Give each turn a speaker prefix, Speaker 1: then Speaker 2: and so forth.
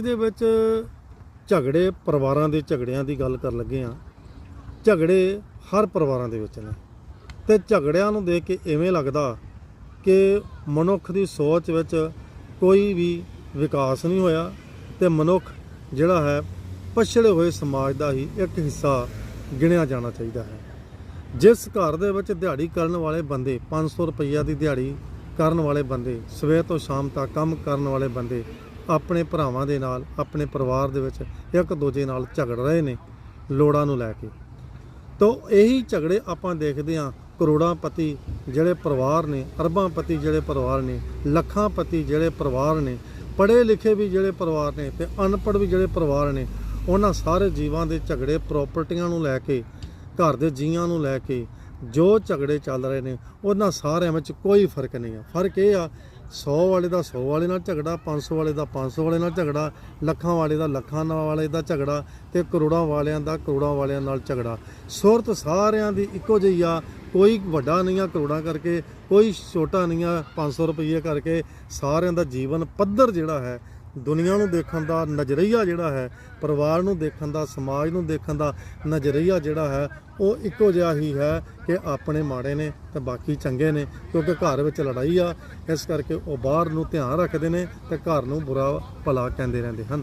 Speaker 1: ਇਹਦੇ ਵਿੱਚ ਝਗੜੇ ਪਰਿਵਾਰਾਂ ਦੇ ਝਗੜਿਆਂ ਦੀ ਗੱਲ ਕਰਨ ਲੱਗੇ ਆ ਝਗੜੇ ਹਰ ਪਰਿਵਾਰਾਂ ਦੇ ਵਿੱਚ ਨੇ। ਤੇ ਝਗੜਿਆਂ ਨੂੰ ਦੇਖ ਕੇ ਐਵੇਂ ਲੱਗਦਾ ਕਿ ਮਨੁੱਖ ਦੀ ਸੋਚ ਵਿੱਚ ਕੋਈ ਵੀ ਵਿਕਾਸ ਨਹੀਂ ਹੋਇਆ ਤੇ ਮਨੁੱਖ ਜਿਹੜਾ ਹੈ, ਪਛੜੇ ਹੋਏ ਸਮਾਜ ਦਾ ਹੀ ਇੱਕ ਹਿੱਸਾ ਗਿਣਿਆ ਜਾਣਾ ਚਾਹੀਦਾ ਹੈ। ਜਿਸ ਘਰ ਦੇ ਵਿੱਚ ਦਿਹਾੜੀ ਕਰਨ ਵਾਲੇ ਬੰਦੇ 500 ਰੁਪਈਆ ਦੀ ਦਿਹਾੜੀ ਕਰਨ ਵਾਲੇ ਬੰਦੇ, ਸਵੇਰ ਤੋਂ ਸ਼ਾਮ ਤੱਕ ਕੰਮ ਕਰਨ ਵਾਲੇ ਬੰਦੇ ਆਪਣੇ ਭਰਾਵਾਂ ਦੇ ਨਾਲ, ਆਪਣੇ ਪਰਿਵਾਰ ਦੇ ਵਿੱਚ ਇੱਕ ਦੂਜੇ ਨਾਲ ਝਗੜ ਰਹੇ ਨੇ ਲੋੜਾਂ ਨੂੰ ਲੈ ਕੇ। ਤੋ ਇਹੀ ਝਗੜੇ ਆਪਾਂ ਦੇਖਦੇ ਹਾਂ ਕਰੋੜਾਂ ਪਤੀ ਜਿਹੜੇ ਪਰਿਵਾਰ ਨੇ, ਅਰਬਾਂ ਪਤੀ ਜਿਹੜੇ ਪਰਿਵਾਰ ਨੇ, ਲੱਖਾਂ ਪਤੀ ਜਿਹੜੇ ਪਰਿਵਾਰ ਨੇ ਪੜ੍ਹੇ ਲਿਖੇ ਵੀ ਜਿਹੜੇ ਪਰਿਵਾਰ ਨੇ ਤੇ ਅਨਪੜ੍ਹ ਵੀ ਜਿਹੜੇ ਪਰਿਵਾਰ ਨੇ, ਉਹਨਾਂ ਸਾਰੇ ਜੀਵਾਂ ਦੇ ਝਗੜੇ ਪ੍ਰਾਪਰਟੀਆਂ ਨੂੰ ਲੈ ਕੇ, ਘਰ ਦੇ ਜੀਆਂ ਨੂੰ ਲੈ ਕੇ ਜੋ ਝਗੜੇ ਚੱਲ ਰਹੇ ਨੇ, ਉਹਨਾਂ ਸਾਰਿਆਂ ਵਿੱਚ ਕੋਈ ਫ਼ਰਕ ਨਹੀਂ ਆ। ਫ਼ਰਕ ਇਹ ਆ 100 ਵਾਲੇ ਦਾ 100 ਵਾਲੇ ਨਾਲ ਝਗੜਾ 500 ਵਾਲੇ ਦਾ 500 ਵਾਲੇ ਨਾਲ ਝਗੜਾ, ਲੱਖਾਂ ਵਾਲੇ ਦਾ ਲੱਖਾਂ ਨਾਲ ਵਾਲੇ ਦਾ ਝਗੜਾ ਤੇ ਕਰੋੜਾਂ ਵਾਲਿਆਂ ਦਾ ਕਰੋੜਾਂ ਵਾਲਿਆਂ ਨਾਲ ਝਗੜਾ। ਸੁਰਤ ਸਾਰਿਆਂ ਦੀ ਇੱਕੋ ਜਿਹੀ ਆ, ਕੋਈ ਵੱਡਾ ਨਹੀਂ ਆ ਕਰੋੜਾਂ ਕਰਕੇ, ਕੋਈ ਛੋਟਾ ਨਹੀਂ ਆ 500 ਰੁਪਏ ਕਰਕੇ ਸਾਰਿਆਂ ਦਾ ਜੀਵਨ ਪੱਧਰ ਜਿਹੜਾ ਹੈ ਦੁਨੀਆ ਨੂੰ ਦੇਖਣ ਦਾ ਨਜ਼ਰੀਆ ਜਿਹੜਾ ਹੈ, ਪਰਿਵਾਰ ਨੂੰ ਦੇਖਣ ਦਾ, ਸਮਾਜ ਨੂੰ ਦੇਖਣ ਦਾ ਨਜ਼ਰੀਆ ਜਿਹੜਾ ਹੈ, ਉਹ ਇੱਕੋ ਜਿਹਾ ਹੀ ਹੈ ਕਿ ਆਪਣੇ ਮਾੜੇ ਨੇ ਤੇ ਬਾਕੀ ਚੰਗੇ ਨੇ, ਕਿਉਂਕਿ ਘਰ ਵਿੱਚ ਲੜਾਈ ਆ। ਇਸ ਕਰਕੇ ਉਹ ਬਾਹਰ ਨੂੰ ਧਿਆਨ ਰੱਖਦੇ ਨੇ ਤੇ ਘਰ ਨੂੰ ਬੁਰਾ ਭਲਾ ਕਹਿੰਦੇ ਰਹਿੰਦੇ ਹਨ।